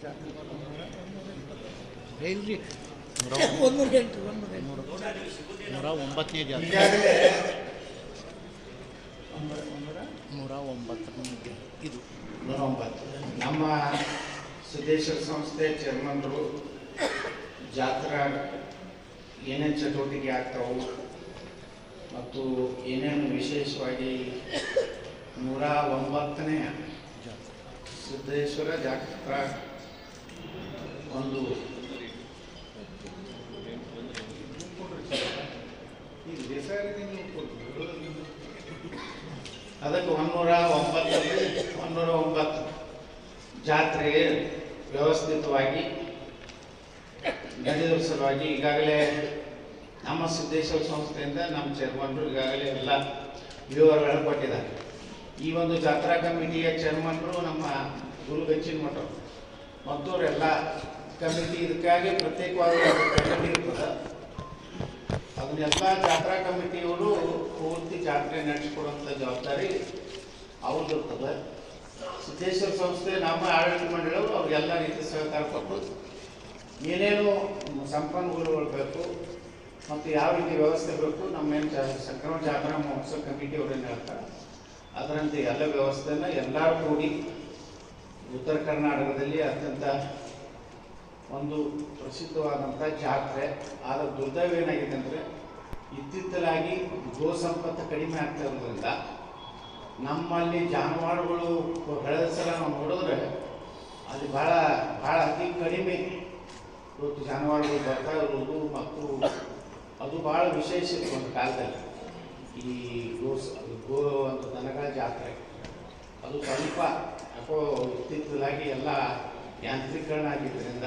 ನೂರ ಒಂಬತ್ತನೇ ನೂರ ಇದು. ನೂರ ಒಂಬತ್ತು. ನಮ್ಮ ಸಿದ್ದೇಶ್ವರ ಸಂಸ್ಥೆ ಚೇರ್ಮನ್ರು ಜಾತ್ರಾ ಏನೇನು ಚಟುವಟಿಕೆ ಆಗ್ತಾವು ಮತ್ತು ಏನೇನು ವಿಶೇಷವಾಗಿ ನೂರ ಒಂಬತ್ತನೇ ಜಾತ್ರೆ. ಸಿದ್ದೇಶ್ವರ ಜಾತ್ರಾ ಒಂದು ಅದಕ್ಕೆ ಒಂದೂರ ಒಂಬತ್ತರಲ್ಲಿ ಒಂದೂರ ಒಂಬತ್ತು ಜಾತ್ರೆ ವ್ಯವಸ್ಥಿತವಾಗಿ ನಡೆಯುವ ಸಲುವಾಗಿ ಈಗಾಗಲೇ ನಮ್ಮ ಸಿದ್ದೇಶ್ವರ ಸಂಸ್ಥೆಯಿಂದ ನಮ್ಮ ಚೇರ್ಮನ್ರು ಈಗಾಗಲೇ ಎಲ್ಲ ವಿವರಗಳನ್ನು ಕೊಟ್ಟಿದ್ದಾರೆ. ಈ ಒಂದು ಜಾತ್ರಾ ಕಮಿಟಿಯ ಚೇರ್ಮನ್ರು ನಮ್ಮ ಗುರುಗಚ್ಚಿನ ಮಠ ಮತ್ತವರೆಲ್ಲ ಕಮಿಟಿ, ಇದಕ್ಕಾಗಿ ಪ್ರತ್ಯೇಕವಾದ ಕಮಿಟಿ ಇರ್ತದೆ. ಅದನ್ನೆಲ್ಲ ಜಾತ್ರಾ ಕಮಿಟಿಯವರು ಪೂರ್ತಿ ಜಾತ್ರೆ ನಡೆಸಿಕೊಡುವಂಥ ಜವಾಬ್ದಾರಿ ಅವ್ರದ್ದು ಇರ್ತದೆ ಸಿದ್ದೇಶ್ವರ ಸಂಸ್ಥೆ ನಮ್ಮ ಆಡಳಿತ ಮಂಡಳಿಯವರು ಅವ್ರಿಗೆಲ್ಲ ರೀತಿ ಸಹಕಾರ ಕೊಟ್ಟು ಏನೇನು ಸಂಪನ್ಮೂಲಗಳು ಬೇಕು ಮತ್ತು ಯಾವ ರೀತಿ ವ್ಯವಸ್ಥೆ ಬೇಕು ನಮ್ಮೇನು ಜಾ, ಸಂಕ್ರಮಣ ಜಾತ್ರಾ ಮಹೋತ್ಸವ ಕಮಿಟಿ ಅವ್ರೇನು ಹೇಳ್ತಾರೆ, ಅದರಂತೆ ಎಲ್ಲ ವ್ಯವಸ್ಥೆನ ಎಲ್ಲರೂ ಕೂಡಿ ಉತ್ತರ ಕರ್ನಾಟಕದಲ್ಲಿ ಅತ್ಯಂತ ಒಂದು ಪ್ರಸಿದ್ಧವಾದಂಥ ಜಾತ್ರೆ. ಆದರೆ ದುರ್ದೈವ ಏನಾಗಿದೆ ಅಂದರೆ ಇತ್ತಿತ್ತಲಾಗಿ ಗೋ ಸಂಪತ್ತು ಕಡಿಮೆ ಆಗ್ತಾ ಇರೋದ್ರಿಂದ ನಮ್ಮಲ್ಲಿ ಜಾನುವಾರುಗಳು ಬೆಳೆದ ಸಲ ನಾವು ನೋಡಿದ್ರೆ ಅಲ್ಲಿ ಭಾಳ ಭಾಳ ಅತಿ ಕಡಿಮೆ ಇವತ್ತು ಜಾನುವಾರುಗಳು ಬರ್ತಾ ಇರೋದು ಮತ್ತು ಅದು ಭಾಳ ವಿಶೇಷ ಇತ್ತು ಒಂದು ಕಾಲದಲ್ಲಿ. ಈ ಗೋ ಗೋ ಅಂತ ದನಗಳ ಜಾತ್ರೆ. ಅದು ಸ್ವಲ್ಪ ಯಾಕೋ ಇತ್ತಿತ್ತಲಾಗಿ ಎಲ್ಲ ಯಾಂತ್ರೀಕರಣ ಆಗಿದ್ದರಿಂದ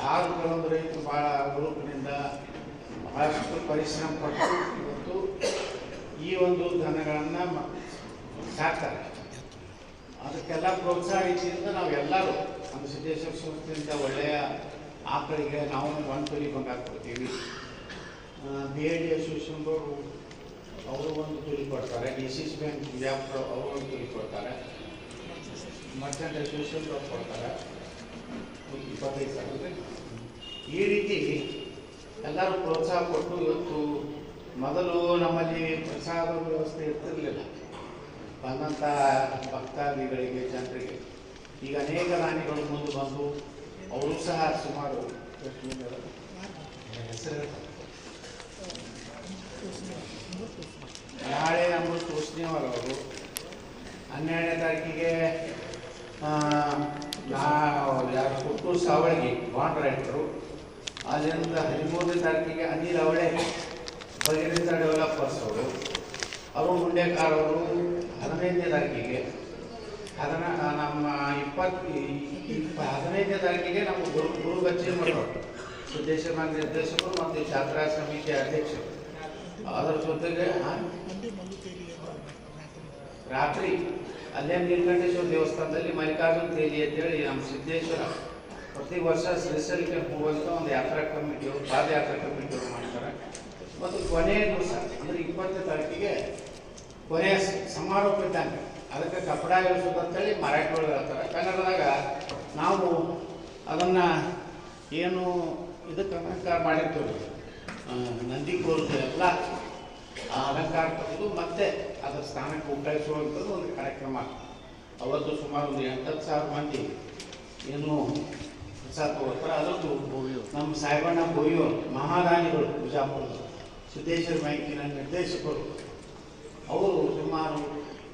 ಯಾರು ಕೆಲವೊಂದು ರೈತರು ಭಾಳ ಗ್ರೂಪ್ನಿಂದ ಬಹಳಷ್ಟು ಪರಿಶ್ರಮ ಪಟ್ಟು ಇವತ್ತು ಈ ಒಂದು ದನಗಳನ್ನು ಸಾಕ್ತಾರೆ. ಅದಕ್ಕೆಲ್ಲ ಪ್ರೋತ್ಸಾಹ ರೀತಿಯಿಂದ ನಾವು ಎಲ್ಲರೂ ನಮ್ಮ ಸಿದ್ದೇಶ್ವರ ಸಂಸ್ಥೆಯಿಂದ ಒಳ್ಳೆಯ ಆಕಳಿಗೆ ನಾವು ಒಂದು ತೊಲಿ ಹಾಕ್ಕೊಡ್ತೀವಿ ಕೊಡ್ತೀವಿ. ಬಿ ಎ ಡಿ ಅವರು ಒಂದು ತುಲಿ ಕೊಡ್ತಾರೆ. D C C bank Vijayapura ಅವರು ಒಂದು ತುಲಿ ಕೊಡ್ತಾರೆ. ಮರ್ಚೆಂಟ್ ಅಸೋಸಿಯೇಷನ್ದವ್ರು ಕೊಡ್ತಾರೆ. ಇಪ್ಪತ್ತೈದು ಸಾವಿರ ಈ ರೀತಿ ಎಲ್ಲರೂ ಪ್ರೋತ್ಸಾಹ ಕೊಟ್ಟು ಇವತ್ತು ಮೊದಲು ನಮ್ಮಲ್ಲಿ ಪ್ರಸಾದ ವ್ಯವಸ್ಥೆ ಇರ್ತಿರಲಿಲ್ಲ. ಬಂದಂಥ ಭಕ್ತಾದಿಗಳಿಗೆ, ಜನರಿಗೆ. ಈಗ ಅನೇಕ ರಾಣಿಗಳು ಮುಂದೆ ಬಂದು ಅವರು ಸಹ ಸುಮಾರು. ನಾಳೆ ನಮ್ಮ ತೋಸ್ನಿಯವರು ಅವರು ಹನ್ನೆರಡನೇ ತಾರೀಕಿಗೆ ಹುಟ್ಟು ಸಾವಳಗಿ ಬಾಂಡ್ ರೈತರು ಅಲ್ಲಿಂದ ಹದಿಮೂರನೇ ತಾರೀಕಿಗೆ ಅನಿಲ್ ಅವಳೆ ಬಗೆರಿಂದ ಡೆವಲಪರ್ಸ್ ಅವರು ಅರುಣ್ ಹುಂಡೇಕಾರ್ ಅವರು ಹದಿನೈದನೇ ತಾರೀಕಿಗೆ ಹದಿನ ನಮ್ಮ ಇಪ್ಪತ್ತು ಇಪ್ಪ, ಹದಿನೈದನೇ ತಾರೀಕಿಗೆ ನಮ್ಮ ಗುರು ಗುರು ಬಚ್ಚಿ ಮಾಡೋರು ಸಿದ್ದೇಶ್ವರ ನಿರ್ದೇಶಕರು ಮತ್ತು ಜಾತ್ರಾ ಸಮಿತಿ ಅಧ್ಯಕ್ಷರು. ಅದರ ಜೊತೆಗೆ ರಾತ್ರಿ ಅಲ್ಲೇ ನೀಲಕಂಠೇಶ್ವರ ದೇವಸ್ಥಾನದಲ್ಲಿ ಮಲ್ಲಿಕಾರ್ಜುನ ತೇಲಿ ಅಂತೇಳಿ ನಮ್ಮ ಸಿದ್ದೇಶ್ವರ ಪ್ರತಿ ವರ್ಷ ಶ್ರೀಶೈಲಕ್ಕೆ ಹೋಗುವಂಥ ಒಂದು ಯಾತ್ರಾ ಕಮಿಟಿಯವರು ಪಾದಯಾತ್ರಾ ಕಮಿಟಿಯವರು ಮಾಡ್ತಾರೆ. ಮತ್ತು ಕೊನೆಯ ದಿವಸ ಅಂದರೆ ಇಪ್ಪತ್ತನೇ ತಾರೀಕಿಗೆ ಕೊನೆಯ ಸಮಾರೋಪ ಇದ್ದಂಗೆ. ಅದಕ್ಕೆ ಕಪಡ ಇಳಿಸೋದು ಅಂತೇಳಿ ಮರಾಠಿಗಳು ಹೇಳ್ತಾರೆ. ಕನ್ನಡದಾಗ ನಾವು ಅದನ್ನು ಏನು ಇದಕ್ಕೆ ಅಲಂಕಾರ ಮಾಡಿರ್ತೀವಿ. ಆ, ನಂದಿ ಕೋರದ ಎಲ್ಲ ಆ ಅಲಂಕಾರ ತಗೊಂಡು ಮತ್ತೆ ಅದರ ಸ್ಥಾನಕ್ಕೆ ಉಪಯೋಗಿಸುವಂಥದ್ದು ಒಂದು ಕಾರ್ಯಕ್ರಮ. ಅವತ್ತು ಸುಮಾರು ಒಂದು ಎಂಟತ್ತು ಸಾವಿರ ಮಂದಿ ಏನು ಪ್ರಸಾದ ತಗೋತಾರೆ ಅದರದ್ದು ನಮ್ಮ ಸಾಹೇಬಣ್ಣ ಬೋಯಿಯವರು ಮಹಾರಾಣಿಗಳು ಬಿಜಾಪುರದ ಸಿದ್ದೇಶ್ವರ ಬ್ಯಾಂಕಿನ ನಿರ್ದೇಶಕರು. ಅವರು ಸುಮಾರು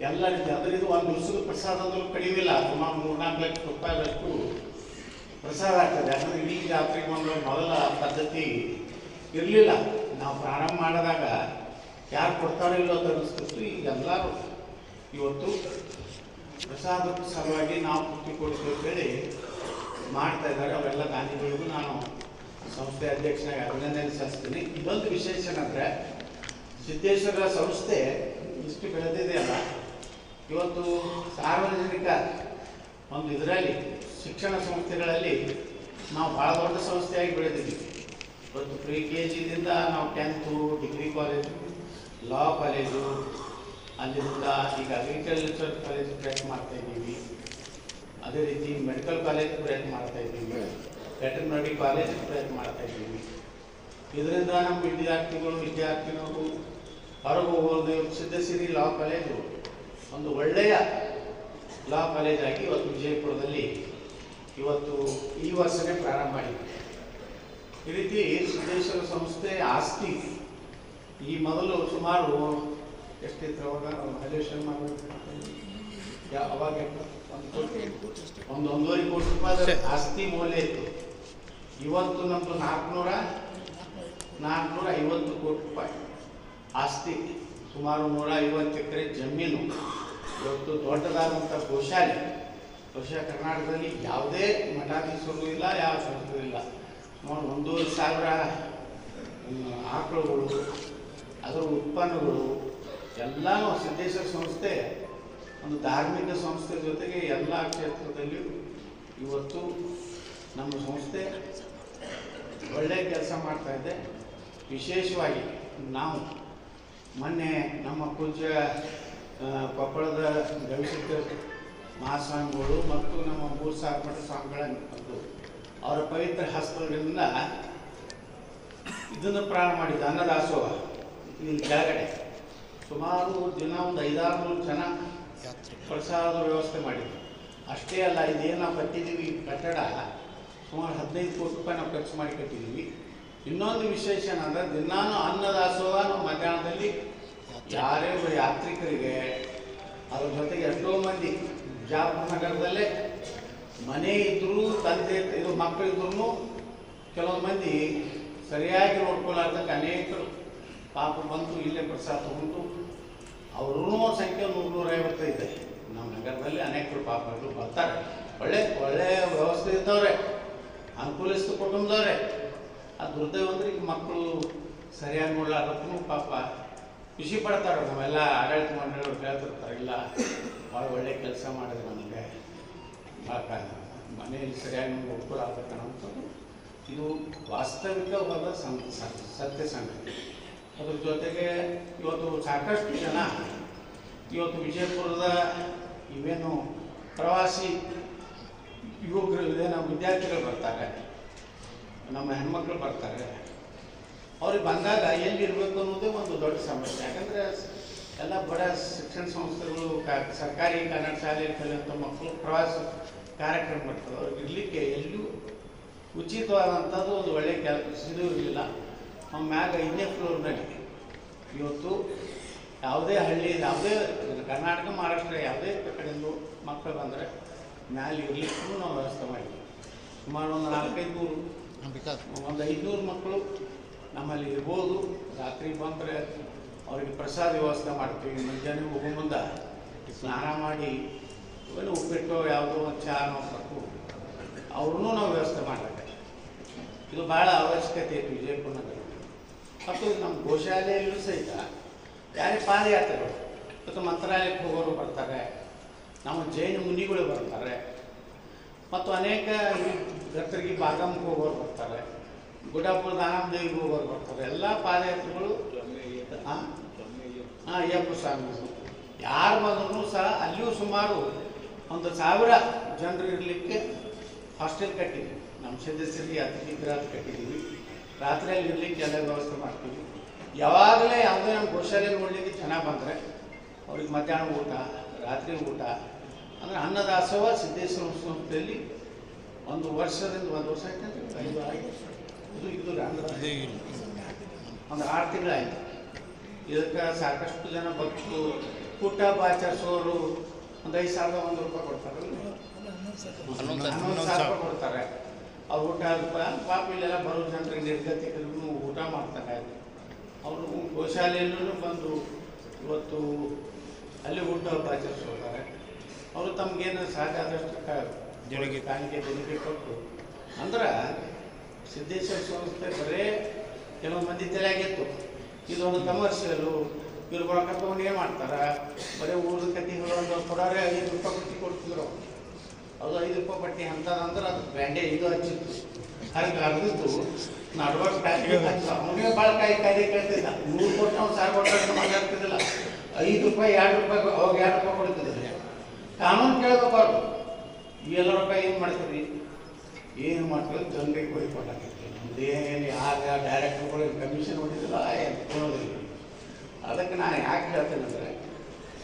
ಎಲ್ಲ ರೀತಿ ಅದರಿಂದ ಒಂದು ದಿವಸದ ಪ್ರಸಾದ ಅಂದ್ರೂ ಕಡಿಮಿಲ್ಲ ಸುಮಾರು ಮೂರ್ನಾಲ್ಕು ಲಕ್ಷ ರೂಪಾಯಿಗಳಷ್ಟು ಪ್ರಸಾದ ಆಗ್ತದೆ. ಯಾಕಂದ್ರೆ ಇಡೀ ಜಾತ್ರೆಗೆ ಒಂದು ಮೊದಲ ಪದ್ಧತಿ ಇರಲಿಲ್ಲ. ನಾವು ಪ್ರಾರಂಭ ಮಾಡಿದಾಗ ಯಾರು ಕೊಡ್ತಾರೋ ಇಲ್ಲೋ ಅಂತ ಈಗ ಎಲ್ಲರೂ ಇವತ್ತು ಪ್ರಸಾದದ ಸಲುವಾಗಿ ನಾವು ಹೇಳಿ ಮಾಡ್ತಾ ಇದ್ದಾರೆ. ಅವೆಲ್ಲ ಗಾಂಧಿಗಳಿಗೂ ನಾನು ಸಂಸ್ಥೆ ಅಧ್ಯಕ್ಷನಾಗಿ ಅಭಿನಂದನೆ ಸಲ್ಲಿಸ್ತೀನಿ. ಇನ್ನೊಂದು ವಿಶೇಷ ಏನಂದರೆ, ಸಿದ್ದೇಶ್ವರ ಸಂಸ್ಥೆ ಇಷ್ಟು ಬೆಳೆದಿದೆಯಲ್ಲ ಇವತ್ತು ಸಾರ್ವಜನಿಕ ಒಂದು ಇದರಲ್ಲಿ ಶಿಕ್ಷಣ ಸಂಸ್ಥೆಗಳಲ್ಲಿ ನಾವು ಭಾಳ ದೊಡ್ಡ ಸಂಸ್ಥೆಯಾಗಿ ಬೆಳೆದಿದ್ದೀವಿ. ಇವತ್ತು ಪ್ರಿ ಕೆ ಜಿದಿಂದ ನಾವು tenth degree college law college ಅಲ್ಲಿಂದ ಈಗ ಅಗ್ರಿಕಲ್ಚರ್ ಕಾಲೇಜ್ ಪ್ರಯತ್ನ ಮಾಡ್ತಾ ಇದ್ದೀವಿ. ಅದೇ ರೀತಿ ಮೆಡಿಕಲ್ ಕಾಲೇಜ್ ಪ್ರಯತ್ನ ಮಾಡ್ತಾ ಇದ್ದೀವಿ. ವೆಟರ್ನರಿ ಕಾಲೇಜ್ ಪ್ರಯತ್ನ ಮಾಡ್ತಾ ಇದ್ದೀವಿ. ಇದರಿಂದ ನಮ್ಮ ವಿದ್ಯಾರ್ಥಿಗಳು ವಿದ್ಯಾರ್ಥಿಗಳು ಹೊರಗೆ ಹೋಗೋದು ಸಿದ್ಧಸಿರಿ ಲಾ ಕಾಲೇಜು. ಒಂದು ಒಳ್ಳೆಯ ಲಾ ಕಾಲೇಜ್ ಆಗಿ ಇವತ್ತು ವಿಜಯಪುರದಲ್ಲಿ ಇವತ್ತು ಈ ವರ್ಷವೇ ಪ್ರಾರಂಭ ಆಗಿದೆ. ಈ ರೀತಿ ಸಿದ್ದೇಶ್ವರ ಸಂಸ್ಥೆ ಆಸ್ತಿ ಈ ಮೊದಲು ಸುಮಾರು ಎಷ್ಟಿತ್ತು ಅವಾಗ? ಹೈಲೇಷನ್ ಎಷ್ಟು? ಒಂದು ಕೋಟಿ ಒಂದು ಒಂದೂವರೆ ಕೋಟಿ ರೂಪಾಯಿ ಆಸ್ತಿ ಮೌಲ್ಯ ಇತ್ತು. ಇವತ್ತು ನಮ್ಮದು ನಾಲ್ಕುನೂರ ನಾಲ್ಕುನೂರ ಐವತ್ತು ಕೋಟಿ ರೂಪಾಯಿ ಆಸ್ತಿ. ಸುಮಾರು ನೂರ ಐವತ್ತು ಎಕರೆ ಜಮೀನು. ಇವತ್ತು ದೊಡ್ಡದಾದಂಥ ಗೋಶಾಲೆ. ಬಹುಶಃ ಕರ್ನಾಟಕದಲ್ಲಿ ಯಾವುದೇ ಮಠಾಧೀಶರು ಇಲ್ಲ, ಯಾವ ಸಂಸ್ಥೆ ಇಲ್ಲ. ನೋಡಿ, ಒಂದೂವರೆ ಸಾವಿರ ಆಕಳುಗಳು ಅದರ ಉತ್ಪನ್ನಗಳು ಎಲ್ಲನೂ ಸಿದ್ದೇಶ್ವರ ಸಂಸ್ಥೆ, ಒಂದು ಧಾರ್ಮಿಕ ಸಂಸ್ಥೆ ಜೊತೆಗೆ ಎಲ್ಲ ಕ್ಷೇತ್ರದಲ್ಲಿಯೂ ಇವತ್ತು ನಮ್ಮ ಸಂಸ್ಥೆ ಒಳ್ಳೆಯ ಕೆಲಸ ಮಾಡ್ತಾ ಇದೆ. ವಿಶೇಷವಾಗಿ ನಾವು ಮೊನ್ನೆ ನಮ್ಮ ಪೂಜ್ಯ ಕೊಪ್ಪಳದ ಗವಿಸಿದ್ಧ ಮಹಾಸ್ವಾಮಿಗಳು ಮತ್ತು ನಮ್ಮ ಮೂರು ಸಾವಿರ ಸ್ವಾಮಿಗಳ ಅವರ ಪವಿತ್ರ ಹಸ್ತಗಳಿಂದ ಇದನ್ನು ಪ್ರಾರಂಭ ಮಾಡಿದ್ದು ಅನ್ನದಾಸೋಹ. ಇಲ್ಲಿ ಕೆಳಗಡೆ ಸುಮಾರು ದಿನ ಒಂದು ಐದಾರು ನೂರು ಜನ ಪ್ರಸಾದ ವ್ಯವಸ್ಥೆ ಮಾಡಿದ್ರು. ಅಷ್ಟೇ ಅಲ್ಲ, ಇದೇನು ನಾವು ಕಟ್ಟಿದ್ದೀವಿ ಕಟ್ಟಡ ಸುಮಾರು ಹದಿನೈದು ಕೋಟಿ ರೂಪಾಯಿ ನಾವು ಖರ್ಚು ಮಾಡಿ ಕಟ್ಟಿದ್ದೀವಿ. ಇನ್ನೊಂದು ವಿಶೇಷ ಏನಂದ್ರೆ, ದಿನಾನು ಅನ್ನದಾಸೋಹ ನಾವು ಮಧ್ಯಾಹ್ನದಲ್ಲಿ ಯಾರೇ ಒಬ್ಬ ಯಾತ್ರಿಕರಿಗೆ, ಅದ್ರ ಜೊತೆಗೆ ಎಷ್ಟೋ ಮಂದಿ ಜಾಪುರ ನಗರದಲ್ಲೇ ಮನೆ ಇದ್ದರೂ ತಂದೆ, ಇದು ಮಕ್ಕಳಿದ್ರು ಕೆಲವೊಂದು ಮಂದಿ ಸರಿಯಾಗಿ ನೋಡ್ಕೊಳ್ಳಾರ್ದಕ್ಕೆ ಅನೇಕರು ಪಾಪ ಬಂತು ಇಲ್ಲೇ ಪ್ರಸಾದ ತಗೊಂಡು ಅವ್ರೂ ಸಂಖ್ಯೆ ನೂರು ನೂರೈವತ್ತು ಇದೆ. ನಮ್ಮ ನಗರದಲ್ಲಿ ಅನೇಕರು ಪಾಪಗಳು ಬರ್ತಾರೆ. ಒಳ್ಳೆ ಒಳ್ಳೆ ವ್ಯವಸ್ಥೆ ಇದ್ದವ್ರೆ, ಅನುಕೂಲಿಸಿದ ಕುಟುಂಬದವ್ರೆ. ಆ ದುರ್ದೈವ ಅಂದ್ರೆ ಈಗ ಮಕ್ಕಳು ಸರಿಯಾಗಿ ನೋಡ್ಲಾರ್ದಕ್ಕೂ ಪಾಪ ಖುಷಿ ಪಡ್ತಾರೆ. ನಾವೆಲ್ಲ ಆಡಳಿತ ಮಂಡಳಿಯವ್ರು ಹೇಳ್ತಿರ್ತಾರೆ ಇಲ್ಲ ಭಾಳ ಒಳ್ಳೆ ಕೆಲಸ ಮಾಡಿದ್ರು ನಮಗೆ. ಭಾಳ ಮನೆಯಲ್ಲಿ ಸರಿಯಾಗಿ ನಮ್ಗೆ ಉಪಕಾರ ಆಗ್ಬೇಕನ್ನೋಂಥದ್ದು ಇದು ವಾಸ್ತವಿಕವಾದ ಸತ್ಯ ಸಂಗತಿ. ಅದ್ರ ಜೊತೆಗೆ ಇವತ್ತು ಸಾಕಷ್ಟು ಜನ ಇವತ್ತು ವಿಜಯಪುರದ ಇವೇನು ಪ್ರವಾಸಿ ಯುವಕರು ನಮ್ಮ ವಿದ್ಯಾರ್ಥಿಗಳು ಬರ್ತಾರೆ. ನಮ್ಮ ಹೆಣ್ಮಕ್ಳು ಬರ್ತಾರೆ. ಅವ್ರಿಗೆ ಬಂದಾಗ ಎಲ್ಲಿರ್ಬೇಕು ಅನ್ನೋದೇ ಒಂದು ದೊಡ್ಡ ಸಮಸ್ಯೆ. ಯಾಕಂದರೆ ಎಲ್ಲ ಬಡ ಶಿಕ್ಷಣ ಸಂಸ್ಥೆಗಳು ಸರ್ಕಾರಿ ಕನ್ನಡ ಶಾಲೆಯಲ್ಲಿ ಕಲಿಯುವಂಥ ಮಕ್ಕಳು ಪ್ರವಾಸ ಕಾರ್ಯಕ್ರಮ ಮಾಡ್ತಾರೆ. ಅವ್ರಿಗೆ ಇರಲಿಕ್ಕೆ ಎಲ್ಲೂ ಉಚಿತವಾದಂಥದ್ದು ಒಂದು ಒಳ್ಳೆಯ ಕೆಲಸ ಇದು ನಮ್ಮ ಮ್ಯಾಗ ಐದನೇ ಫ್ಲೋರ್ನಲ್ಲಿ ಇವತ್ತು ಯಾವುದೇ ಹಳ್ಳಿ, ಯಾವುದೇ ಕರ್ನಾಟಕ, ಮಹಾರಾಷ್ಟ್ರ, ಯಾವುದೇ ಕಡೆಯಿಂದ ಮಕ್ಕಳು ಬಂದರೆ ಮ್ಯಾಲೆ ಇರಲಿಕ್ಕೂ ನಾವು ವ್ಯವಸ್ಥೆ ಮಾಡಿದ್ವಿ ಸುಮಾರು ಒಂದು ನಾಲ್ಕೈದು ನೂರು ಒಂದು ಐದುನೂರು ಮಕ್ಕಳು ನಮ್ಮಲ್ಲಿ ಇರ್ಬೋದು. ರಾತ್ರಿ ಬಂದರೆ ಅವರಿಗೆ ಪ್ರಸಾದ ವ್ಯವಸ್ಥೆ ಮಾಡ್ತೀವಿ. ಮುಂಜಾನೆ ಹೋಗೋ ಮುಂದೆ ಸ್ನಾನ ಮಾಡಿ, ಏನು ಉಪ್ಪಿಟ್ಟು, ಯಾವುದೋ ಒಂದು ಚಹಾ ಕೊಟ್ಟು ಅವ್ರನ್ನೂ ನಾವು ವ್ಯವಸ್ಥೆ ಮಾಡಬೇಕು. ಇದು ಭಾಳ ಅವಶ್ಯಕತೆ ಇತ್ತು ವಿಜಯಪುರ ಮತ್ತು ನಮ್ಮ ಗೋಶಾಲೆಯಲ್ಲೂ ಸಹಿತ ಯಾರೇ ಪಾದಯಾತ್ರೆಗಳು, ಮತ್ತು ಮಂತ್ರಾಲಯಕ್ಕೆ ಹೋಗೋರು ಬರ್ತಾರೆ, ನಮ್ಮ ಜೈನ ಮುನಿಗಳು ಬರ್ತಾರೆ, ಮತ್ತು ಅನೇಕ ಭಕ್ತರಿಗೆ ಬಾದಾಮಿಗೆ ಹೋಗೋರು ಬರ್ತಾರೆ, ಗುಡಾಪುರ ಆನಂದೇವಿಗೆ ಹೋಗೋರು ಬರ್ತಾರೆ, ಎಲ್ಲ ಪಾದಯಾತ್ರೆಗಳು ಹಾಂ ಹಾಂ ಅಯ್ಯಪ್ಪ ಸ್ವಾಮಿಗಳು ಯಾರು ಬಂದ್ರೂ ಸಹ ಅಲ್ಲಿಯೂ ಸುಮಾರು ಒಂದು ಸಾವಿರ ಜನರು ಇರಲಿಕ್ಕೆ ಹಾಸ್ಟೆಲ್ ಕಟ್ಟಿದ್ದೀವಿ. ನಮ್ಮ ಸದಸ್ಯರಿಗೆ ಅತಿಥಿ ಗೃಹ ಕಟ್ಟಿದ್ದೀವಿ. ರಾತ್ರಿಯಲ್ಲಿ ಇರಲಿಕ್ಕೆ ಎಲ್ಲ ವ್ಯವಸ್ಥೆ ಮಾಡ್ತೀವಿ. ಯಾವಾಗಲೇ ಯಾವುದೇ ನಮ್ಮ ಗೋಶಾಲೆ ನೋಡಲಿಕ್ಕೆ ಜನ ಬಂದರೆ ಅವ್ರಿಗೆ ಮಧ್ಯಾಹ್ನ ಊಟ ರಾತ್ರಿ ಊಟ ಅಂದರೆ ಅನ್ನದಾಸೋಹ ಸಿದ್ದೇಶ್ವರ ಸಂಸ್ಥೆಯಲ್ಲಿ ಒಂದು ವರ್ಷದಿಂದ ಒಂದು ವರ್ಷ ಆಯ್ತು ಐದು ಆಯ್ತು? ಇದು ಇದು ಒಂದು ಆರು ತಿಂಗಳಾಯಿತು ಇದಕ್ಕೆ ಸಾಕಷ್ಟು ಜನ ಭಕ್ತರು ಊಟ ಆಚರಿಸೋರು ಒಂದು ಐದು ಸಾವಿರದ ಒಂದು ರೂಪಾಯಿ ಕೊಡ್ತಾರೆ. ಹನ್ನೊಂದು ಸಾವಿರ ರೂಪಾಯಿ ಕೊಡ್ತಾರೆ. ಅವ್ರು ಊಟ ರೂಪಾಯಿ ಪಾಪ ಇಲ್ಲೆಲ್ಲ ಬರೋ ಜನರಿಗೆ ನಿರ್ಗತಿಕರಿಗೂ ಊಟ ಮಾಡ್ತಾರೆ ಅವರು ಗೋಶಾಲೆಯಲ್ಲೂ ಬಂದು ಇವತ್ತು ಅಲ್ಲಿ ಊಟ ಆಚರಿಸ್ಕೊಳ್ತಾರೆ ಅವರು ತಮಗೇನು ಸಾಧ್ಯ ಆದಷ್ಟು ಜನಕ್ಕೆ. ಕಾಣಿಕೆ ಜನಕ್ಕೆ ಕೊಟ್ಟು, ಅಂದ್ರೆ ಸಿದ್ದೇಶ್ವರ ಸಂಸ್ಥೆ ಬರೇ ಕೆಲವು ಮಂದಿ ತಲೆಯಾಗಿತ್ತು ಇದೊಂದು ಕಮರ್ಷಿಯಲು ಇವ್ರು ಬರೋಕೆ ತಗೊಂಡು ಏನು ಮಾಡ್ತಾರೆ? ಬರೀ ಊರು ಕತೆ ಒಂದು ಕೊಡೋರೆ ಐದು ರೂಪಾಯಿ ಕೊಟ್ಟು ಕೊಡ್ತಿದ್ರು. ಅದು ಐದು ರೂಪಾಯಿ ಪಟ್ಟಿ ಅಂತದಂದ್ರೆ ಅದು ಬ್ಯಾಂಡೇಜ್ ಇದು ಹಚ್ಚಿತ್ತು. ಹಾಗೆ ಅರ್ದಿತ್ತು ನಡ್ವಾಗ ಅವನಿಗೆ ಭಾಳ ಕಾಯಿ ಕಾಯ್ದೆ ಕೇಳ್ತಿದ್ದ. ನೂರು ಕೊಟ್ಟು ಅವ್ನು ಸಾವಿರ ಕೊಟ್ಟು ಮಾತಾಡ್ತಿದ್ದಿಲ್ಲ ಐದು ರೂಪಾಯಿ, ಎರಡು ರೂಪಾಯಿ ಅವಾಗ ಎರಡು ರೂಪಾಯಿ ಕೊಡ್ತಿದ್ದಿಲ್ಲ. ಕಾನೂನು ಕೇಳಬೇಕು ಇವೆಲ್ಲ ರೂಪಾಯಿ ಏನು ಮಾಡ್ತೀರಿ? ಏನು ಮಾಡ್ತೀವಿ ಜನರಿಗೆ ಕೊಡಿ ಕೊಟ್ಟಾಗಿತ್ತು ನಮ್ದು ಯಾರು ಆಗ ಡೈರೆಕ್ಟರ್ಗಳಿಗೆ ಕಮಿಷನ್ ಹೊಡಿದಿಲ್ಲ ಏನು ಕೊಡೋದಿಲ್ಲ. ಅದಕ್ಕೆ ನಾನು ಯಾಕೆ ಹೇಳ್ತೇನೆ ಅಂದರೆ,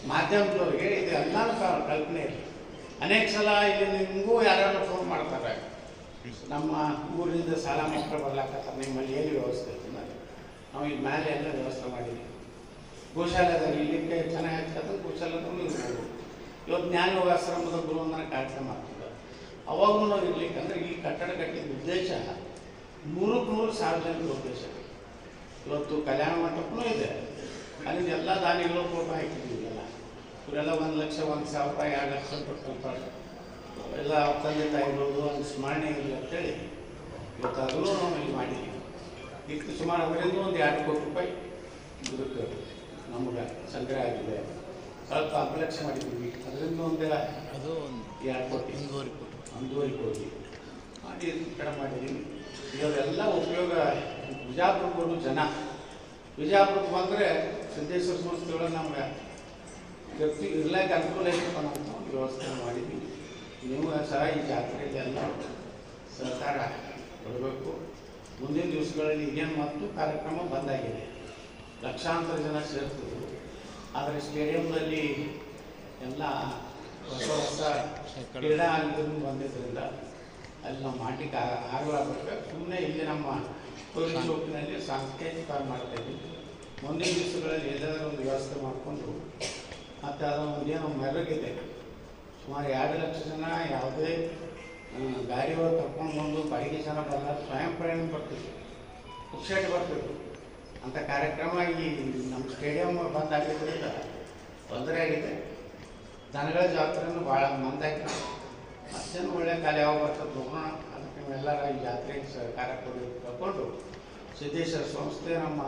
ಮಾಧ್ಯಮದವ್ರಿಗೆ ಇದು ಎಲ್ಲಾನು ಕ- ಕಲ್ಪನೆ ಇಲ್ಲ ಅನೇಕ ಸಲ ಇಲ್ಲಿ ನಿಮಗೂ ಯಾರ್ಯಾರು ಫೋನ್ ಮಾಡ್ತಾರೆ. ನಮ್ಮ ಊರಿಂದ ಸಾಲ ಮಕ್ಕಳು ಬರ್ಲಾಕತ್ತಾರೆ, ನಿಮ್ಮಲ್ಲಿ ಏನು ವ್ಯವಸ್ಥೆ ಅನ್ನೋದು. ನಾವು ಈಗ ಮೇಲೆ ಎಲ್ಲ ವ್ಯವಸ್ಥೆ ಮಾಡಿದ್ದೀವಿ ಗೋಶಾಲೆದಾಗ ಇಲ್ಲಿಕ್ಕೆ ಚೆನ್ನಾಗಿ ಆಗ್ತದೆ ಗೋಶಾಲೆದಾಗ ಇರ್ಬೋದು ಇವತ್ತು ಜ್ಞಾನಯೋಗಾಶ್ರಮದ ಗುರುವಂದನ ಕಾರ್ಯಕ್ರಮ ಆಗ್ತದೆ. ಅವಾಗೂ ನಾವು ಇರ್ಲಿಕ್ಕೆ ಅಂದ್ರೆ ಈ ಕಟ್ಟಡ ಕಟ್ಟಿದ ಉದ್ದೇಶ ನೂರಕ್ಕೆ ನೂರು ಸಾರ್ವಜನಿಕ ಉದ್ದೇಶ. ಇವತ್ತು ಕಲ್ಯಾಣ ಮಂಟಪನೂ ಇದೆ. ಅಲ್ಲಿ ಎಲ್ಲ ದಾನಿಗಳು ಫೋಟೋ ಹಾಕಿದ್ದೀವಿ ಇವರೆಲ್ಲ ಒಂದು ಲಕ್ಷ ಒಂದು ಸಾವಿರ ರೂಪಾಯಿ ಎರಡು ಲಕ್ಷ ಕೊಡ್ತಾರೆ. ಎಲ್ಲ ತಂದೆ ತಾಯಿಗಳು ಒಂದು ಸ್ಮರಣೆ ಇಲ್ಲ ಅಂತೇಳಿ ಇವತ್ತಾದರೂ ನಾವು ಇಲ್ಲಿ ಮಾಡಿದ್ದೀವಿ. ಇಷ್ಟು ಸುಮಾರು ಅದರಿಂದ ಒಂದು ಎರಡು ಕೋಟಿ ರೂಪಾಯಿ ಇದಕ್ಕೆ ನಮ್ಗೆ ಸಂಗ್ರಹ ಆಗಿದೆ. ಸ್ವಲ್ಪ ಅಭಿಲಕ್ಷ ಮಾಡಿದ್ದೀವಿ. ಅದರಿಂದ ಒಂದು ಅದು ಒಂದು ಎರಡು ಕೋಟಿ. ಒಂದೂವರೆ ಕೋಟಿ. ಒಂದೂವರೆ ಕೋಟಿ. ಮಾಡಿ ಕಡೆ ಕಡಿಮೆ ಮಾಡಿದ್ದೀವಿ. ಇವರೆಲ್ಲ ಉಪಯೋಗ ಬಿಜಾಪುರಗಳು ಜನ. ಬಿಜಾಪುರಕ್ಕೆ ಬಂದರೆ ಸಿದ್ದೇಶ್ವರ ಸಂಸ್ಥೆಗಳು ನಮ್ಗೆ ವ್ಯಕ್ತಿ ಇರ್ಲಾಕ ಅನುಕೂಲ ಐತಪ್ಪ ಅಂತ ವ್ಯವಸ್ಥೆ ಮಾಡಿದ್ವಿ ನೀವು ಸಹ ಈ ಜಾತ್ರೆಯಲ್ಲಿ ಎಲ್ಲ ಸಹಕಾರ ಕೊಡಬೇಕು. ಮುಂದಿನ ದಿವಸಗಳಲ್ಲಿ ಈಗೇನು ಮತ್ತು ಕಾರ್ಯಕ್ರಮ ಬಂದಾಗಿದೆ ಲಕ್ಷಾಂತರ ಜನ ಸೇರ್ತಿದ್ರು. ಆದರೆ ಸ್ಟೇಡಿಯಂನಲ್ಲಿ ಎಲ್ಲ ಹೊಸ ಹೊಸ ಕ್ರೀಡಾ ಅಂಗಡಿ ಬಂದಿದ್ದರಿಂದ ಅಲ್ಲಿ ನಾವು ಮಾಡಲಿಕ್ಕೆ ಆಗಲಾಗಬೇಕು ಸುಮ್ಮನೆ ಇಲ್ಲಿ ನಮ್ಮ ಕೋರಿ ಚೌಕಿನಲ್ಲಿ ಸಾಂಸ್ಕೃತಿಕ ಮಾಡ್ತಾ ಇದ್ದೀವಿ ಮುಂದಿನ ದಿವಸಗಳಲ್ಲಿ ಎಲ್ಲಾದರೂ ಒಂದು ವ್ಯವಸ್ಥೆ ಮಾಡಿಕೊಂಡು ಮತ್ತು ಅದು ಒಂದೇನೋ ಮೆರಗಿದೆ ಸುಮಾರು ಎರಡು ಲಕ್ಷ ಜನ ಯಾವುದೇ ಗಾಡಿಯವರು ಕರ್ಕೊಂಡು ಬಂದು ಬಾಡಿಗೆ ಜನ ಬರಲ್ಲ ಸ್ವಯಂ ಪ್ರಯಾಣ ಬರ್ತಿದ್ರು ಪುಕ್ಷೇಟ್ ಬರ್ತಿದ್ರು ಅಂಥ ಕಾರ್ಯಕ್ರಮ ಈ ನಮ್ಮ ಸ್ಟೇಡಿಯಂ ಬಂದಾಗಿದ್ದರಿಂದ ತೊಂದರೆ ಆಗಿದೆ. ದನಗಳ ಜಾತ್ರೆನೂ ಭಾಳ ಮಂದಾಗಿ ಮತ್ತೇನು ಒಳ್ಳೆ ಕಾಲ ಯಾವಾಗ ಬರ್ತದೆ ನೋಡೋಣ. ಅದಕ್ಕೆ ನೀವೆಲ್ಲರ ಈ ಜಾತ್ರೆಗೆ ಸಹಕಾರ ಕೊಡಿ ಕರ್ಕೊಂಡು ಸಿದ್ದೇಶ್ವರ ಸಂಸ್ಥೆ ನಮ್ಮ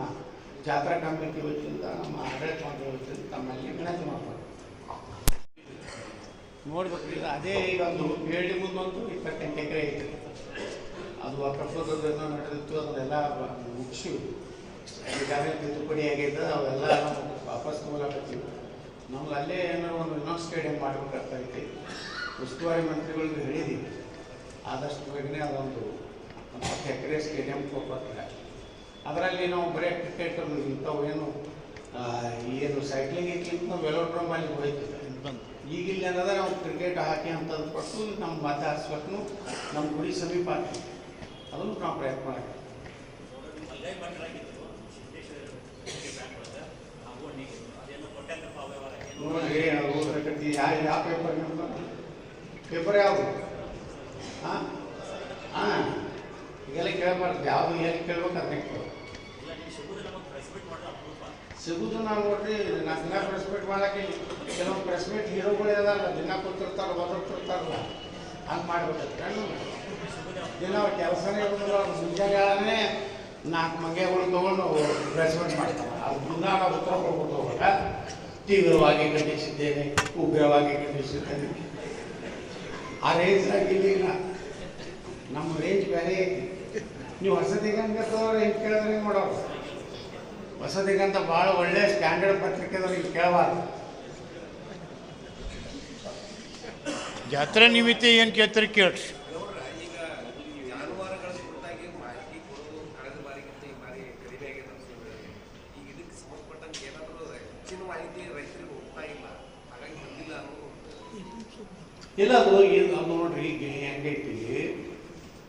ಜಾತ್ರಾ ಕಮಿಟಿ ವತಿಯಿಂದ ನಮ್ಮ ಆಡಳಿತ ಮಂಡಳಿ ವತಿಯಿಂದ ತಮ್ಮಲ್ಲಿ ವಿನಂತಿ ಮಾಡ್ಬೋದು ನೋಡ್ಬೇಕು ಈಗ ಅದೇ ಈಗ ಒಂದು ಹೇಳಿ ಮುಂದೊಂದು ಇಪ್ಪತ್ತೆಂಟು ಎಕರೆ ಐತೆ. ಅದು ಅಕ್ಕಪಕ್ಕದ ನಡೆದಿತ್ತು, ಅದನ್ನೆಲ್ಲ ಮುಗಿಸಿ ಈಗಾಗಲೇ ತಿದ್ದುಪಡಿ ಆಗಿದ್ದ, ಅವೆಲ್ಲ ವಾಪಸ್ ತಗೊಳಕತ್ತೀವಿ. ನಮ್ಗೆ ಅಲ್ಲೇ ಏನಾದ್ರು ಒಂದು ಇನ್ನೊಂದು ಸ್ಟೇಡಿಯಂ ಮಾಡ್ಬೇಕಾಗ್ತೈತಿ ಉಸ್ತುವಾರಿ ಮಂತ್ರಿಗಳಿಗೆ ಹೇಳಿದ್ದೀವಿ ಆದಷ್ಟು ಬೇಗನೆ ಅದೊಂದು ಹತ್ತು ಎಕರೆ ಸ್ಟೇಡಿಯಂ ಕೊಡ್ತಾರೆ ಅದರಲ್ಲಿ ನಾವು ಬರೀ ಕ್ರಿಕೆಟ್ ಇಂಥವು ಏನು ಏನು ಸೈಕ್ಲಿಂಗ್ ಇಕ್ಲಿಂಗ್ ನಾವು ವೆಲೋಡ್ರೋಮ್ ಅಲ್ಲಿ ಹೋಯ್ತಿದ್ದೆ ಈಗಿಲ್ಲ ಏನದ ನಾವು ಕ್ರಿಕೆಟ್ ಹಾಕಿ ಅಂತಂದು ಕೊಟ್ಟು ನಮ್ಮ ಮತ ಹಾಸ್ಬೇಕು ನಮ್ಮ ಗುಡಿ ಸಮೀಪ ಆಗ್ತದೆ. ಅದನ್ನು ನಾವು ಪ್ರಯತ್ನ ಮಾಡಿ ಯಾವ ಯಾವ ಪೇಪರ್ ಪೇಪರ್ ಯಾವುದು? ಹಾಂ ಹಾಂ ಈಗೆಲ್ಲ ಕೇಳ್ಬಾರ್ದು. ಯಾವುದು ಏನು ಕೇಳ್ಬೇಕು ಅದಕ್ಕೆ ಸಿಗುದು ನಾವು ನೋಡ್ರಿ, ನಾ ದಿನ ಪ್ರೆಸ್ ಮೀಟ್ ಮಾಡಕ್ಕೆ ಕೆಲವೊಂದು ಪ್ರೆಸ್ ಮೀಟ್ ಹೀರೋಗಳು ಇದಾರಲ್ಲ ದಿನ ಕೂತಿರ್ತಾರ ಓದಿರ್ತಿರ್ತಾರಲ್ಲ, ಹಂಗೆ ಮಾಡ್ಬೇಕು ದಿನ ಕೆಲಸನೇ ಇರೋದಿಲ್ಲ ಮುಂಜಾನೆ ನಾಲ್ಕು ಮಂಗೆಗಳು ತೊಗೊಂಡು ಪ್ರೆಸ್ ಮೀಟ್ ಮಾಡ್ತಾರೆ. ಅದು ದಿನ ನಾವು ಉತ್ತರ ಕೊಡ್ಬಿಟ್ಟು ಹೋಗ ತೀವ್ರವಾಗಿ ಖಂಡಿಸಿದ್ದೇನೆ ಉಗ್ರವಾಗಿ ಖಂಡಿಸಿದ್ದೇನೆ ಆ ರೇಂಜ್ ಇಲ್ಲ ನಮ್ಮ ರೇಂಜ್ ಬೇರೆ ಐತಿ. ನೀವು ಹೊಸದಿಗೆ ಹಂಗೆ ಹೆಂಗೆ ಕೇಳಿದ್ರೆ ಮಾಡೋರು ಹೊಸದಿಗಂತ ಭಾಳ ಒಳ್ಳೆ ಸ್ಟ್ಯಾಂಡರ್ಡ್ ಪತ್ರಿಕೆದವ್ರು ಈಗ ಕೇಳಬಾರ್ದು. ಜಾತ್ರೆ ನಿಮಿತ್ತ ಏನು ಕೇಳ್ತಾರೆ ಕೇಳ್ರಿ. ಗೌಡ್ರ, ಈಗ ಈ ಜಾನುವಾರುಗಳ ಕುರಿತಾಗಿ ಮಾಹಿತಿ ಕೊಡೋದು ಕಳೆದ ಬಾರಿಗಿಂತ ಈ ಬಾರಿ ಕಡಿಮೆ ಆಗಿದೆ ಅಂತ ಹೇಳಿದ್ರೆ, ಈಗ ಇದಕ್ಕೆ ಸಂಬಂಧಪಟ್ಟಂಗೆ ಏನಾದರೂ ಹೆಚ್ಚಿನ ಮಾಹಿತಿ ರೈತರಿಗೆ ಹೋಗ್ತಾ ಇಲ್ಲ ಹಾಗಾಗಿ ಬಂದಿಲ್ಲ ಅನ್ನೋದು ಇಲ್ಲ ಅದು ಏನು ಅದು ನೋಡ್ರಿ ಈಗ ಹೆಂಗೈತಿ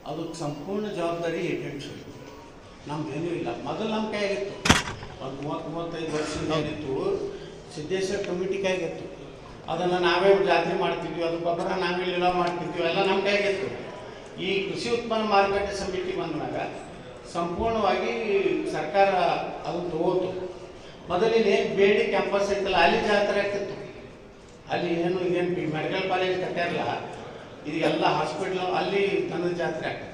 ಅದಕ್ಕೆ ಸಂಪೂರ್ಣ ಜವಾಬ್ದಾರಿ ಏಜೆಂಟ್ಸ್ ನಮ್ದೇನೂ ಇಲ್ಲ. ಮೊದಲು ನಮ್ಮ ಕೈಯಾಗಿತ್ತು. ಒಂದು ಮೂವತ್ತು, ಮೂವತ್ತೈದು ವರ್ಷದಿಂದ ಏನಿತ್ತು, ಸಿದ್ದೇಶ್ವರ ಕಮಿಟಿ ಕೈಗೆತ್ತು ಅದನ್ನು ನಾವೇ ಜಾತ್ರೆ ಮಾಡ್ತಿದ್ವಿ, ಅದು ಗೊಬ್ಬರ ನಾವೇ ಲೀಲ ಮಾಡ್ತಿದ್ವಿ, ಎಲ್ಲ ನಮ್ಮ ಕೈಗೆತ್ತು ಈ ಕೃಷಿ ಉತ್ಪನ್ನ ಮಾರುಕಟ್ಟೆ ಸಮಿತಿ ಬಂದಾಗ ಸಂಪೂರ್ಣವಾಗಿ ಸರ್ಕಾರ ಅದು ತಗೋತು. ಮೊದಲಿನ ಏನು ಬೇಡಿ ಕ್ಯಾಂಪಸ್ ಐತಲ್ಲ ಅಲ್ಲಿ ಜಾತ್ರೆ ಆಗ್ತಿತ್ತು. ಅಲ್ಲಿ ಏನು ಏನು ಮೆಡಿಕಲ್ ಕಾಲೇಜ್ ಕಟ್ಟಿರಲ್ಲ ಇದೆಲ್ಲ ಹಾಸ್ಪಿಟ್ಲು ಅಲ್ಲಿ ತನ್ನ ಜಾತ್ರೆ ಆಗ್ತದೆ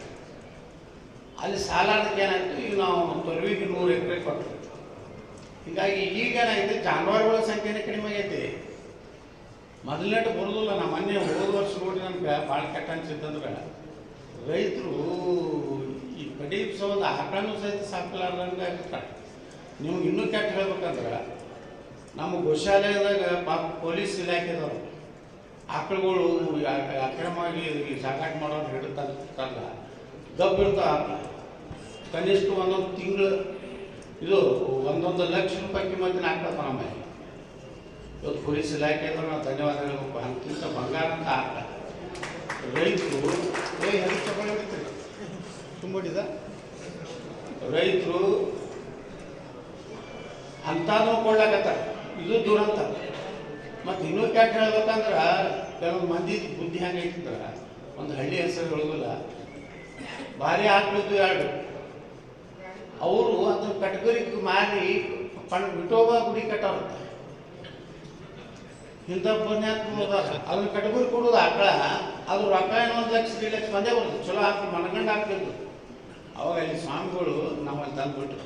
ಅಲ್ಲಿ ಸಾಲಾದಕ್ಕೆ ಏನಾಯಿತು ಈಗ ನಾವು ತೊರವಿಗೆ ನೂರು ಎಕರೆ ಕೊಟ್ಟರು ಹೀಗಾಗಿ ಈಗ ಏನಾಗಿದೆ ಜಾನುವಾರುಗಳ ಸಂಖ್ಯೆನೇ ಕಡಿಮೆ ಆಗೈತಿ ಮೊದಲನೇಟು ಬರೋದಿಲ್ಲ ನಮ್ಮ ಮೊನ್ನೆ ಹೋದ ವರ್ಷ ನೋಡಿ ನಮ್ಗೆ ಭಾಳ ಕೆಟ್ಟ ಅನ್ಸಿತ್ತಂದ್ರೆ ರೈತರು ಈ ಕಡಿ ಒಂದು ಆಕಳನೂ ಸಹಿತ ಸಾಕಲಾರ್ದಂಗೆ ನೀವು ನಿಮ್ಗೆ ಇನ್ನೂ ಕೆಟ್ಟ ಹೇಳ್ಬೇಕಂದ್ರೆ ನಮ್ಮ ಗೋಶಾಲೆದಾಗ ಪಾಪ ಪೊಲೀಸ್ ಇಲಾಖೆದವರು ಆಕಳುಗಳು ಅಕ್ರಮವಾಗಿ ಈ ಸಾಗಾಟ ಮಾಡೋರು ಹಿಡಿತಾರಲ್ಲ ಆಕಳು ಕನಿಷ್ಠ ಒಂದೊಂದು ತಿಂಗಳು, ಇದು ಒಂದೊಂದು ಲಕ್ಷ ರೂಪಾಯಿ ಕಿಮ್ಮತ್ತಿನ ಆಗ್ತದೆ ನಮ್ಮ ಇವತ್ತು ಪೊಲೀಸ್ ಇಲಾಖೆ ಅಂದ್ರೆ ನಾವು ಧನ್ಯವಾದ ಹೇಳ್ಬೇಕು ಅಂತಿಂತ ಬಂಗಾರ ಅಂತ ಆಟ ರೈತರು ತುಂಬಿಡಿದ ರೈತರು ಅಂತಾನು ಕೊಡ್ಲಾಕತ್ತಾರ ಇದು ದುರಂತ. ಮತ್ತು ಇನ್ನೂ ಕೆಟ್ಟ ಹೇಳ್ಬೇಕಂದ್ರೆ ಕೆಲವು ಮಂದಿ ಬುದ್ಧಿ ಹೆಂಗೆ ಐತಿದ್ರ ಒಂದು ಹಳ್ಳಿ ಹೆಸರು ಹೇಳೋದಿಲ್ಲ. ಭಾರಿ ಹಾಕ್ಬಿದ್ದು ಎರಡು. ಅವರು ಅದ್ರ ಕಟ್ಗರಿಗೆ ಮಾರಿ ಪಣ್ ವಿಠೋಬಾ ಗುಡಿ ಕಟ್ಟವ್ರ. ಇಂಥ ಪುಣ್ಯಾತ್ಮ ಅದನ್ನ ಕಟ್ಗುರಿ ಕೊಡೋದು ಆಕಳ ಅದು ರೊಕ್ಕ ಏನೋ ಒಂದು ಲಕ್ಷ ಎರಡು ಲಕ್ಷ ಬಂದೇ ಬರ್ತದೆ. ಚಲೋ ಹಾಕಿ ಮನಗಂಡು ಹಾಕ್ತಿದ್ದು ಅವಾಗ ಅಲ್ಲಿ ಸ್ವಾಮಿಗಳು ನಮ್ಮಲ್ಲಿ ತಂದುಬಿಟ್ರು.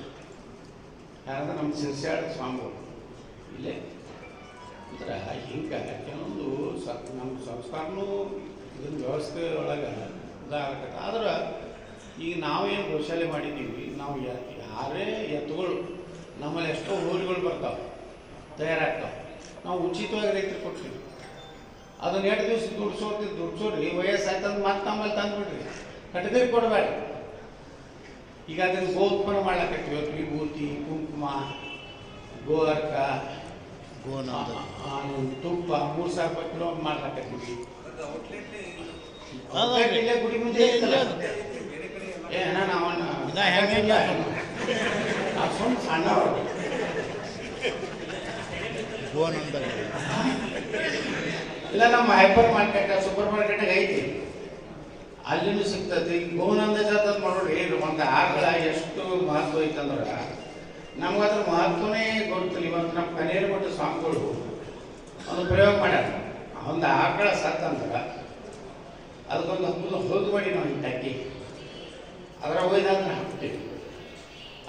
ಯಾರಂದ್ರೆ ನಮ್ಮ ಶಿರ್ಸ್ಯಾಳ ಸ್ವಾಮಿಗಳು. ಇಲ್ಲೇ ಅಂದ್ರೆ ಹಿಂಗೆ ಕೆಲವೊಂದು ಸ, ನಮ್ಮ ಸಂಸ್ಕಾರನೂ ಇದನ್ನ ವ್ಯವಸ್ಥೆ ಒಳಗೆ ಉದಾಹರಣೆ ಆದ್ರೆ ಈಗ ನಾವೇನು ಗೋಶಾಲೆ ಮಾಡಿದ್ದೀವಿ ನಾವು ಯಾ- ಯಾರೇ ಎತ್ತುಗಳು ನಮ್ಮಲ್ಲಿ ಎಷ್ಟೋ ಹೋರಿಗಳು ಬರ್ತಾವೆ ತಯಾರಾಗ್ತಾವೆ. ನಾವು ಉಚಿತವಾಗಿ ರೈತರು ಕೊಡ್ತೀವಿ. ಅದನ್ನ ಎರಡು ದಿವಸ ದುಡ್ಸೋತಿ ದುಡ್ಸೋರಿ ವಯಸ್ಸಾಯ್ತಂದು ಮತ್ತೆ ನಮ್ಮಲ್ಲಿ ತಂದುಬಿಡ್ರಿ. ಕಟ್ಗರಿ ಕೊಡಬೇಡ. ಈಗ ಅದನ್ನು ಗೋ ಉತ್ಪನ್ನ ಮಾಡ್ಲಾಕತ್ತೀವಿ ಇವತ್ತು ವಿಭೂತಿ ಕುಂಕುಮ ಗೋ ಅರ್ಕ ಗೋನ ತುಪ್ಪ ಮೂರು ಸಾವಿರ ರೂಪಾಯಿ ಕಿಲೋ ಮಾಡ್ಲಾಕತ್ತೀವಿ ಗುಡಿ ಮುಂದೆ ಇದ ಸುಮ್ಮ ಸಣ್ಣವರು. ಗೋನಂದ ಇಲ್ಲ ನಮ್ಮ ಹೈಪರ್ ಮಾರ್ಕೆಟ್ ಸೂಪರ್ ಮಾರ್ಕೆಟ್ ಐತಿ. ಅಲ್ಲಿನೂ ಸಿಗ್ತೈತಿ ಈಗ ಗೋನಂದ ಜಾತ ನೋಡ್ರಿ ಏನು ಒಂದು ಆಕಳ ಎಷ್ಟು ಮಹತ್ವ ಐತಂದ್ರ ನಮ್ಗೆ ಅದ್ರ ಮಹತ್ವನೇ ಗೊತ್ತಿಲ್ಲ. ಇವತ್ತು ನಮ್ಮ ಕನೇರು ಮಟ್ಟ ಸ್ವಾಮಿಗಳು ಒಂದು ಪ್ರಯೋಗ ಮಾಡ್ಯಾರ. ಒಂದು ಆಕಳ ಸತ್ತಂದ್ರ ಅದಕ್ಕೊಂದು ಹೋದ್ ಮಾಡಿ ನಾವು ಹಾಕಿ ಅದರ ಒಯ್ದಾದ್ರೆ ಹಾಕ್ತೀವಿ.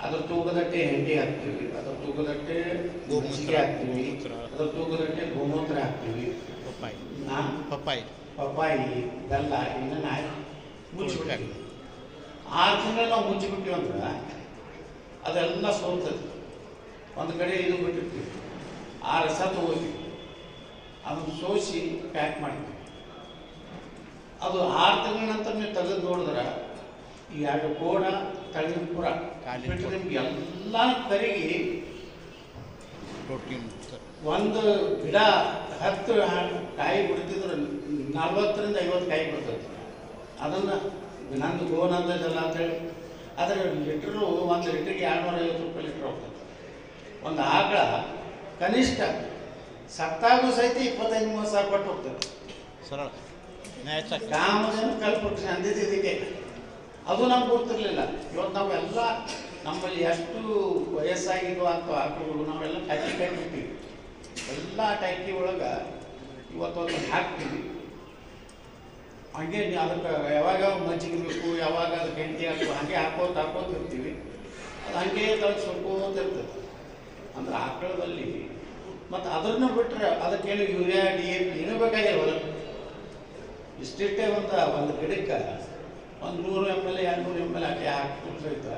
ಅದ್ರ ತೂಕದಟ್ಟೆ ಹೆಂಡಿ ಹಾಕ್ತೀವಿ. ಅದ್ರ ತೂಕದಟ್ಟೆ ಗೋಮೂತ್ರ, ಹಾಕ್ತೀವಿ. ಅದ್ರ ತೂಕದಟ್ಟೆ ಗೋಮೂತ್ರ ಹಾಕ್ತೀವಿ. ಪಪ್ಪಾಯಿ. ನಾ ಪಪ್ಪಾಯಿ. ಪಪ್ಪಾಯಿ ಬೆಲ್ಲ ಇನ್ನ ಹಾಕಿ ಮುಚ್ಚಿಬಿಟ್ಟಾಗ ಆರು ತಿಂಗಳು ನಾವು ಮುಚ್ಚಿಬಿಟ್ಟಿವಿ ಅಂದ್ರೆ ಅದೆಲ್ಲ ಸೋಲ್ತದೆ ಒಂದು ಕಡೆ ಇದು ಬಿಟ್ಟಿರ್ತೀವಿ. ಆ ರಸ ತಗೋತೀವಿ. ಅದನ್ನು ಸೋಸಿ ಪ್ಯಾಕ್ ಮಾಡ್ತೀವಿ ಅದು ಆರು ತಿಂಗಳ ನಂತರ ನೀವು ತೆಗೆದು ನೋಡಿದ್ರೆ ಈ ಎರಡು ಕೋಣ ತಳಿಪುರ ನಿಮ್ಗೆ ಎಲ್ಲ ಕರಿಗಿ ಒಂದು ಗಿಡ ಹತ್ತು ಕಾಯಿ ಬಿಡ್ತಿದ್ರೆ ನಲ್ವತ್ತರಿಂದ ಐವತ್ತು ಕಾಯಿ ಬಿಡ್ತೈತಿ ಅದನ್ನು ನಂದು ಗೋನ್ ಜಲ ಅಂತೇಳಿ. ಅದರ ಲೀಟ್ರು ಒಂದು ಲೀಟ್ರಿಗೆ ಎರಡುನೂರ ಐವತ್ತು ರೂಪಾಯಿ ಲೀಟ್ರ್ ಹೋಗ್ತದೆ. ಒಂದು ಆಕಳ ಕನಿಷ್ಠ ಸತ್ತಾಗೂ ಸಹಿತ ಇಪ್ಪತ್ತೈದು ಮೂವತ್ತು ಸಾವಿರ ಕೊಟ್ಟು ಹೋಗ್ತದೆ. ಸರಳ. ನ್ಯಾಯ ಕಾಮಧೇನು ಕಲ್ಪವೃಕ್ಷ ಅಂದಿದ್ದು ಇದಕ್ಕೆ. ಅದು ನಮ್ಗೆ ಗೊತ್ತಿರಲಿಲ್ಲ ಇವತ್ತು ನಾವೆಲ್ಲ ನಮ್ಮಲ್ಲಿ ಎಷ್ಟು ವಯಸ್ಸಾಗಿದ್ವು ಅಂತ ಆಕಳುಗಳು ನಾವೆಲ್ಲ ಟೈಕಿ ಕಟ್ಟಿರ್ತೀವಿ. ಎಲ್ಲ ಟೈಕಿ ಒಳಗೆ ಇವತ್ತೊಂದು ಹಾಕ್ತೀವಿ. ಹಾಗೆ ಅದಕ್ಕೆ ಯಾವಾಗ ಮಜ್ಜಿಗೆ ಯಾವಾಗ ಅದಕ್ಕೆ ಗಂಟೆ ಹಾಕು ಹಾಗೆ ಹಾಕೋತ ಹಾಕೋತ ಇರ್ತೀವಿ. ಅದು ಹಂಗೆ ತಳಗೆ ಇರ್ತದೆ. ಅಂದ್ರೆ ಆಕಳದಲ್ಲಿ ಮತ್ತು ಅದನ್ನ ಬಿಟ್ಟರೆ ಅದಕ್ಕೇನು ಯೂರಿಯಾ, ಡಿ ಎ ಪಿ, ಏನೂ ಬೇಕಾಗಿಲ್ಲ ಹೊಲಕ್ಕೆ ಇಷ್ಟಿಷ್ಟೇ ಒಂದು ಒಂದು ಗಿಡಕ್ಕೆ ಒಂದು ನೂರು ಎಂ ಎಲ್ ಎರಡು ನೂರು ಎಂ ಎಲ್ ಹಾಕಿ ಹಾಕಿ ರೈತ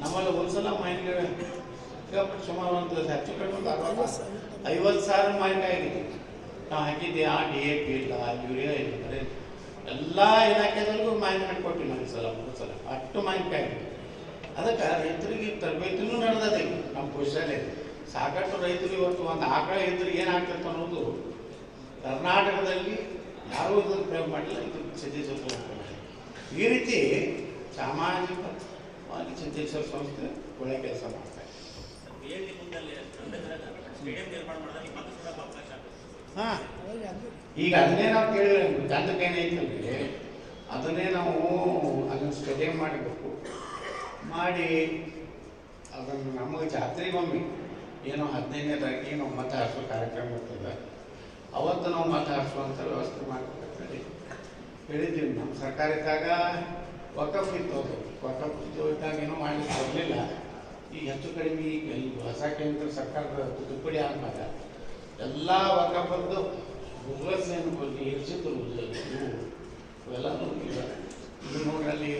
ನಮ್ಮಲ್ಲಿ ಒಂದ್ಸಲ ಮಾವಿನಕಾಯಿ ಸುಮಾರು ಒಂದು ಹೆಚ್ಚು ಕಡಿಮೆ ಐವತ್ತು ಸಾವಿರ ಮಾವಿನಕಾಯಿ ಆಗಿದೆ. ನಾವು ಹಾಕಿದ್ದೆ, ಆ ಡಿ ಎ ಪಿ ಇಲ್ಲ, ಯೂರಿಯಾ ಇಲ್ಲ, ಬರೀ ಎಲ್ಲ ಇಲಾಖೆದವ್ರಿಗೂ ಮಾವಿನಕಾಯಿ ಕೊಟ್ಟಿವಿ ನಾವು ಈ ಸಲ ಮೂರು ಸಲ ಅಷ್ಟು ಮಾವಿನಕಾಯಿ. ಅದಕ್ಕೆ ರೈತರಿಗೆ ತರಬೇತಿನೂ ನಡೆದದೆ ನಮ್ಮ ಕೌಶಲ್ಯ ಸಾಕಷ್ಟು ರೈತರು ಇವತ್ತು ಒಂದು ಆಕಳ ಇದ್ರೆ ಏನಾಗ್ತೈತೆ ಅನ್ನೋದು ಕರ್ನಾಟಕದಲ್ಲಿ ಯಾರೂ ಇದನ್ನು ಪ್ರಯೋಗ ಮಾಡಿಲ್ಲ. ಇದು ಸಂಸ್ಥೆ ಈ ರೀತಿ ಸಾಮಾಜಿಕವಾಗಿ ಸಿದ್ದೇಶ್ವರ ಸಂಸ್ಥೆ ಒಳ್ಳೆ ಕೆಲಸ ಮಾಡ್ತಾರೆ ಹಾಂ. ಈಗ ಅದನ್ನೇ ನಾವು ಕೇಳಿದ್ರೆ ಚಂದಕ್ಕೆ ಏನೈತಂದ್ರೆ ಅದನ್ನೇ ನಾವು ಅದನ್ನು ಸ್ಟಡಿ ಮಾಡಬೇಕು ಮಾಡಿ ಅದನ್ನು ನಮಗೆ ಜಾತ್ರೆಗೊಮ್ಮೆ ಏನೋ ಹದಿನೈದನೇ ತಾರೀಕಿಗೆ ನಾವು ಮತ ಹಾರಿಸೋ ಕಾರ್ಯಕ್ರಮ ಇರ್ತದೆ. ಅವತ್ತು ನಾವು ಮತ ಹಾರಿಸುವಂಥ ವ್ಯವಸ್ಥೆ ಮಾಡ್ಬೇಕಂತೇಳಿ ಹೇಳಿದ್ದೀವಿ ನಮ್ಮ ಸರ್ಕಾರ ಇದ್ದಾಗ ವಕಫ್ ಇತ್ತು ಅದು. ವಕಫ್ ಇತ್ತು ಇದ್ದಾಗ ಏನೂ ಮಾಡಲಿಕ್ಕೆ ಬರಲಿಲ್ಲ ಈಗ ಹೆಚ್ಚು ಕಡಿಮೆ ಈಗ ಈ ಹೊಸ ಕೇಂದ್ರ ಸರ್ಕಾರದ ತಿದ್ದುಪಡಿ ಆದ್ಮೇಲೆ ಎಲ್ಲ ವಕಫದ್ದು ಗುಗ್ಲಸ್ ಏನು ಬಗ್ಗೆ ಹೆಚ್ಚಿದ್ರು ಇವೆಲ್ಲ ಇದು ನೋಡ್ರಿ ಅಲ್ಲಿ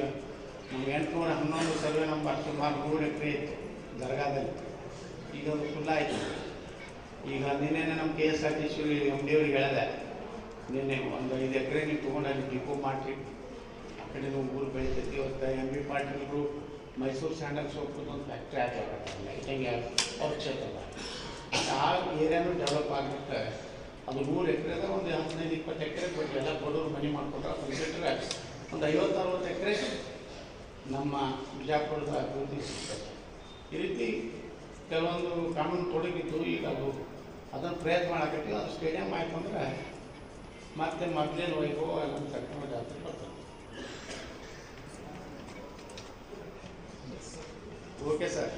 ನಮ್ಮ ಎಂಟುನೂರ ಹನ್ನೊಂದು ಸರ್ವೆ ನಂಬರ್ ಸುಮಾರು ನೂರು ಎಕರೆ ಇತ್ತು ದರ್ಗಾದಲ್ಲಿ. ಈಗ ಅದು ಫುಲ್ ಆಯಿತು. ಈಗ ನಿನ್ನೆ ನಮ್ಮ K S R T C M D ಅವ್ರಿಗೆ ಹೇಳಿದೆ. ನಿನ್ನೆ ಒಂದು ಐದು ಎಕರೆ ನೀವು ತೊಗೊಂಡು ಅಲ್ಲಿ ಡಿಪೋ ಮಾಡಿ ಆ ಕಡೆ ಊರು ಬೆಳಿತೈತಿ ಇವತ್ತು ಎಂ ಬಿ ಪಾಟೀಲ್ರು ಮೈಸೂರು ಸ್ಯಾಂಡಲ್ ಸೋಪ್ ಒಂದು ಫ್ಯಾಕ್ಟ್ರಿ ಹಾಕಲ್ಲ ಲೈಟಿಂಗ್ ಅವ್ರ ಕ್ಷೇತ್ರ ಆ ಏರಿಯಾನು ಡೆವಲಪ್ ಆಗ್ಲಿಕ್ಕೆ ಅದು ನೂರು ಎಕರೆದ ಒಂದು ಹದಿನೈದು, ಇಪ್ಪತ್ತು ಎಕರೆ ಕೊಟ್ಟು ಎಲ್ಲ ಕೊಡೋರು ಮನೆ ಮಾಡಿಕೊಟ್ರೆ ಅದು ಬಿಟ್ಟರೆ ಒಂದು ಐವತ್ತು, ಅರವತ್ತು ಎಕರೆ ನಮ್ಮ ಬಿಜಾಪುರದ ಅಭಿವೃದ್ಧಿ ಸಿಗ್ತದೆ. ಈ ರೀತಿ ಕೆಲವೊಂದು ಕಾನೂನು ತೊಡಗಿದ್ದು ಈಗ ಅದು, ಅದನ್ನು ಪ್ರಯತ್ನ ಮಾಡಕತ್ತೀವಿ ಅದು ಸ್ಟೇಡಿಯಂ ಆಯ್ತು ಅಂದ್ರೆ ಮತ್ತೆ ಮೊದಲೇನು ವೈಭವ ನಮ್ಮ ತಕ್ಷಣ ಜಾತ್ರೆ ಬರ್ತದೆ ಓಕೆ ಸರ್